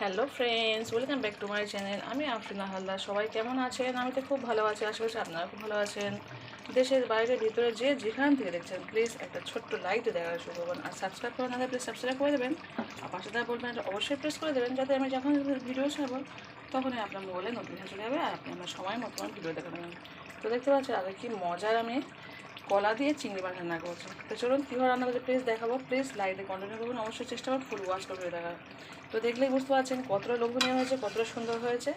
Hello friends, welcome back to my channel. আমি আফরিনা হালদার। সবাই কেমন আছেন? আমি তো খুব ভালো আছি, আশা করছি আপনারা খুব ভালো আছেন। দেশের বাইরে, ভিতরে যে যেখান থেকে দেখছেন প্লিজ একটা ছোট্ট লাইক দিয়ে দেখা শুরু করবেন আর সাবস্ক্রাইব করে না প্লিজ সাবস্ক্রাইব করে দেবেন। আর পাশে থাকা বলবেন অবশ্যই প্রেস করে দেবেন, যাতে আমি যখন ভিডিও ছাড়বো, তখনই আপনার মোবাইলে নোটিফিকেশন চলে যাবে আর আপনি আমার সময় মতো ভিডিও দেখে নেবেন। তো দেখতে পাচ্ছেন, আগে কি মজার আমি কলা দিয়ে চিংড়ি মাছ রান্না করছি। তো চলুন কীভাবে রান্না করছি প্লিজ দেখাবো। প্লিজ লাইটে কন্টিনিউ করবেন অবশ্যই চেষ্টা করুন ফুল ওয়াশ করে দেখা তো দেখলেই বুঝতে পারছেন কতটা লোভনীয় হয়েছে, কতটা সুন্দর হয়েছে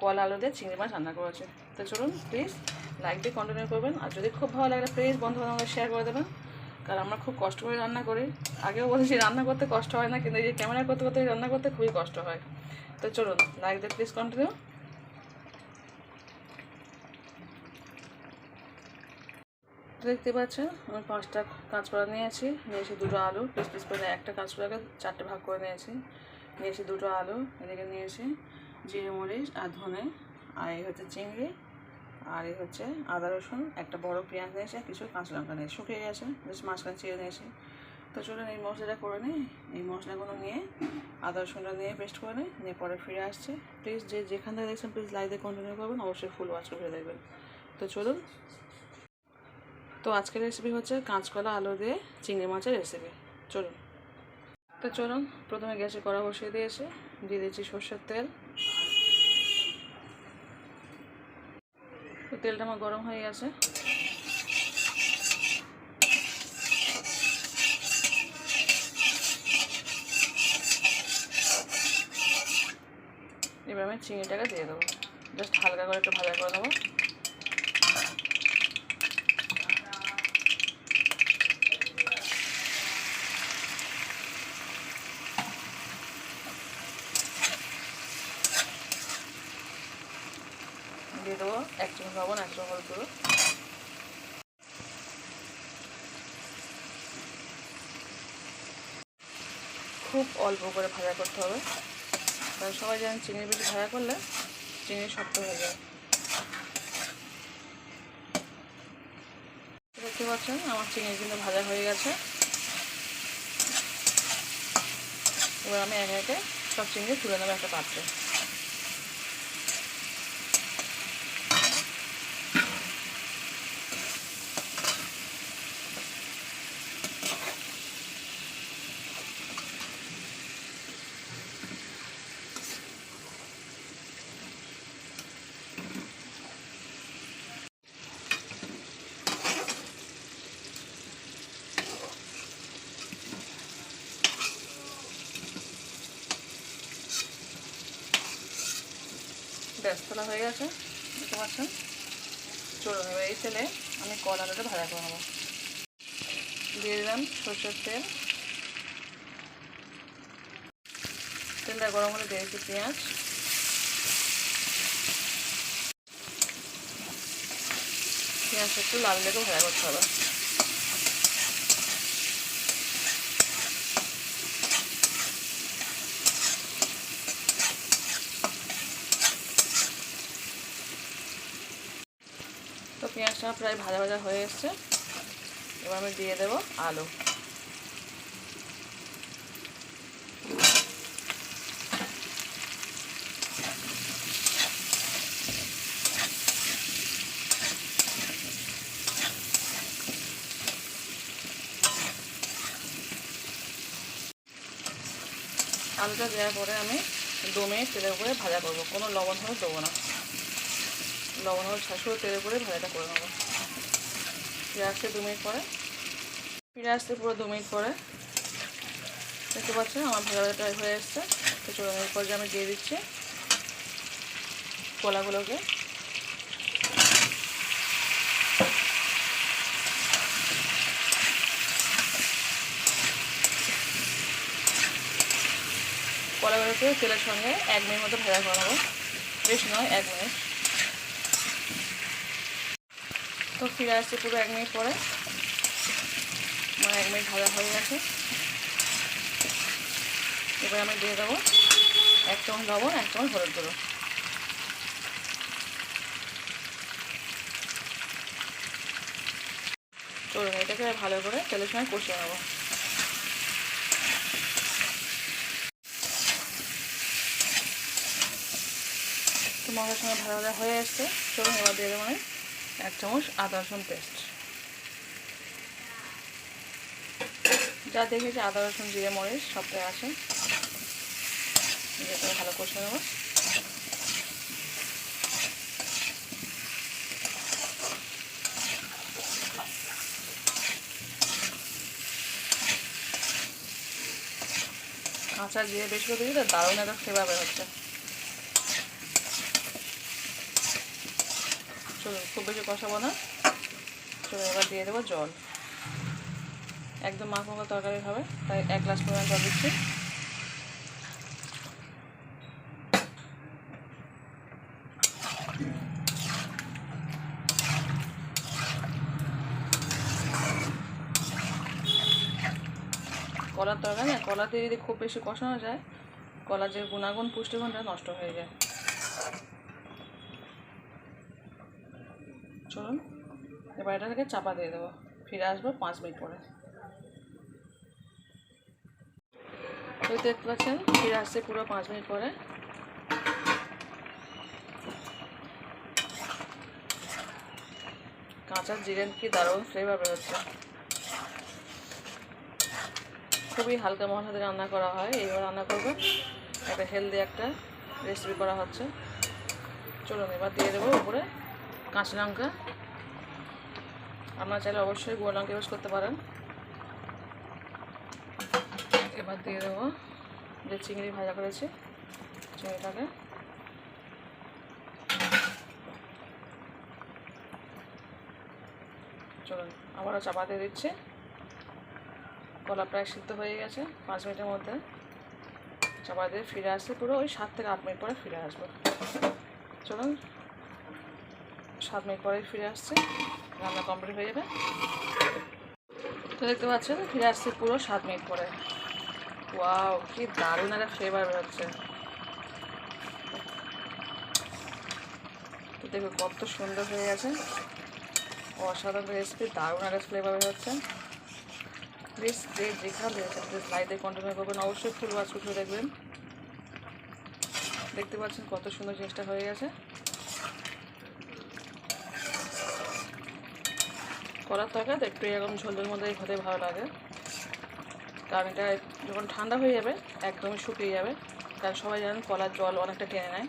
কলা আলু দিয়ে চিংড়ি মাছ রান্না করেছে। তো চলুন প্লিজ লাইক দিয়ে কন্টিনিউ করবেন। আর যদি খুব ভালো লাগে প্লিজ বন্ধু বান্ধবদের শেয়ার করে দেবেন। কারণ আমরা খুব কষ্ট করে রান্না করি। আগেও বলেছি রান্না করতে কষ্ট হয় না, কিন্তু এই যে ক্যামেরা করতে করতে রান্না করতে খুবই কষ্ট হয়। তো চলুন লাইক দিয়ে প্লিজ কন্টিনিউ দেখতে পাচ্ছেন। আমি পাঁচটা কাঁচকড়া নিয়েছি। নিয়েছি দুটো আলু পিস পিস করে একটা কাঁচকড়াকে চারটে ভাগ করে নিয়েছি। নিয়েছি দুটো আলু, এদিকে নিয়েছি জিরে মরিচ আর ধনে, আর এই হচ্ছে চিংড়ি, আর এই হচ্ছে আদা রসুন, একটা বড় পেঁয়াজ নিয়েছি আর কিছু কাঁচা লঙ্কা নিয়েছি। শুকিয়ে গেছে, বেশ মাঝখানে চিড়ে নিয়েছি। তো চলুন এই মশলাটা করে নিই। এই মশলাগুলো নিয়ে আদা রসুনটা নিয়ে পেস্ট করে নিই, নিয়ে পরে ফিরে আসছে। প্লিজ যে যেখান থেকে দেখছেন প্লিজ লাইভে কন্টিনিউ করবেন। অবশ্যই ফুল ওয়াচ করে দেখবেন। তো চলুন তো আজকের রেসিপি হচ্ছে কাঁচকলা আলু দিয়ে চিংড়ি মাছের রেসিপি চলুন। তো চলুন, প্রথমে গ্যাসে কড়া বসিয়ে দিয়েছি। দিয়ে দিয়েছি সর্ষের তেল। তো তেলটা আমার গরম হয়ে গেছে। এবার আমি চিংড়িটাকে দিয়ে দেবো। জাস্ট হালকা করে একটু ভাজা করে দেবো। দিয়ে দেবো। এক চামচ লবণ, এক চামচ হলুদ গুঁড়ো। খুব অল্প করে ভাজা করতে হবে। কারণ সবাই জানেন চিংড়ি বেশি ভাজা করলে চিংড়ি শক্ত হয়ে যায়। দেখতে পাচ্ছেন, আমার চিংড়ি কিন্তু ভাজা হয়ে গেছে। এবার আমি একে একে সব চিংড়ি তুলে নেব একটা পাত্রে। ব্যস্তলা হয়ে গেছে বুঝতে পারছেন চলুন, এবার এই তেলে আমি কলাটাটা ভাজা করে নেব। দিয়ে দিলাম সরষের তেল। তেলটা গরম হলে দিয়েছি পেঁয়াজ। পেঁয়াজটা একটু লাল লেগে ভাজা করতে হবে। পেঁয়াজটা প্রায় ভাজা ভাজা হয়ে এসছে। এবার আমি দিয়ে দেবো আলু। আলুটা দেওয়ার পরে আমি দু মিনিট তেলের উপরে ভাজা করব। কোনো লবণ হলে দেবো না। লবণ, হলুদ শাশুড়ো তেলের উপরে ভাজাটা করে নেব। ফিরে আসতে দু মিনিট পরে। ফিরে আসতে পুরো দু মিনিট পরে। দেখতে পাচ্ছেন, আমার ভাজা ভাজাটা হয়ে এসছে। তো চলুন, এরপর যে আমি দিয়ে দিচ্ছি কলাগুলোকে। কলাগুলোকে তেলের সঙ্গে এক মিনিট মতো ভাজা করে নেব। বেশি নয়, এক মিনিট। তো ফিরে আসছে পুরো এক মিনিট পরে। আমার এক মিনিট ভাজা হয়ে গেছে। এবার আমি দিয়ে দেবো এক চামচ লবণ, এক চামচ হলুদ গুঁড়ো। চলুন, এটাকে ভালো করে তেলের সময় কষিয়ে নেব। মশলার সঙ্গে ভালো ভালো হয়ে এসছে। চলুন, এবার দিয়ে দেবো আমি। এক চামচ আদা রসুন পেস্ট। যা দেখেছি আদা রসুন, জিরে, মরিচ সবটাই করে ভালো কষে নেব। কাঁচা জিরে বেশি করে দিলে দারুণ একটা ফ্লেভার বের হচ্ছে চলো, খুব বেশি কষাবো না। চলো, এবার দিয়ে দেবো জল। একদম মাখ মাখা তরকারি হবে, তাই এক গ্লাস পরিমাণ জল দিচ্ছি। কলার তরকারি না কলাতে যদি খুব বেশি কষানো যায়, কলার যে গুণাগুণ, পুষ্টিগুণটা নষ্ট হয়ে যায়। চলুন, এবার এটা থেকে চাপা দিয়ে দেবো। ফিরে আসব পাঁচ মিনিট পরে। তো দেখতে পাচ্ছেন, ফিরে আসছে পুরো পাঁচ মিনিট পরে। কাঁচা জিরেন কি দারুণ ফ্লেভার বেরোচ্ছে। খুবই হালকা মশলা দিয়ে রান্না করা হয়। এইবার রান্না করব। একটা হেলদি একটা রেসিপি করা হচ্ছে। চলুন, এবার দিয়ে দেবো উপরে। কাঁচা লঙ্কা। আপনারা চাইলে অবশ্যই গুঁড়ো লঙ্কা ইউজ করতে পারেন। এবার দিয়ে দেবো যে চিংড়ি ভাজা করেছি, চিংড়িটাকে। চলুন, আবারও চাপা দিয়ে দিচ্ছি। কলা প্রায় সিদ্ধ হয়ে গেছে, পাঁচ মিনিটের মধ্যে। চাপা দিয়ে ফিরে আসছে, পুরো ওই সাত থেকে আট মিনিট পরে ফিরে আসব। চলুন সাত মিনিট পরে ফিরে আসছে। রান্না কমপ্লিট হয়ে যাবে। তো দেখতে পাচ্ছেন, ফিরে আসছে পুরো সাত মিনিট পরে। ওয়াও, কি দারুণ একটা ফ্লেভার বেরোচ্ছে। তো দেখো কত সুন্দর হয়ে গেছে। অসাধারণ রেসিপি দারুণ একটা ফ্লেভার বেরোচ্ছে। প্লিজ যে যেখান থেকে প্লিজ লাইটে কন্টিনিউ করবেন। অবশ্যই ফুল করে দেখবেন। দেখতে পাচ্ছেন কত সুন্দর জিনিসটা হয়ে গেছে। করার তরকারি তো একটু এরকম ঝোলের মধ্যে খেতে ভালো লাগে। কারণ এটা যখন ঠান্ডা হয়ে যাবে, একদমই শুকিয়ে যাবে। কারণ সবাই জানেন কলার জল অনেকটা টেনে নেয়।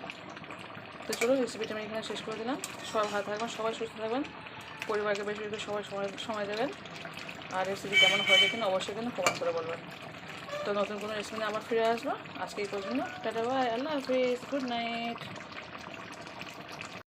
তো চলো রেসিপিটা আমি এখানে শেষ করে দিলাম। সবাই ভালো থাকবেন, সবাই সুস্থ থাকবেন। পরিবারকে বেশি বেশি সবাই সময় সময় দেবেন। আর রেসিপি কেমন হয়েছে কিনা অবশ্যই কিন্তু কমেন্ট করে বলবেন। তো নতুন কোনো রেসিপি আবার ফিরে আসব। আজকে এই পর্যন্ত, টাটা বাই আল্লাহ হাফিজ গুড নাইট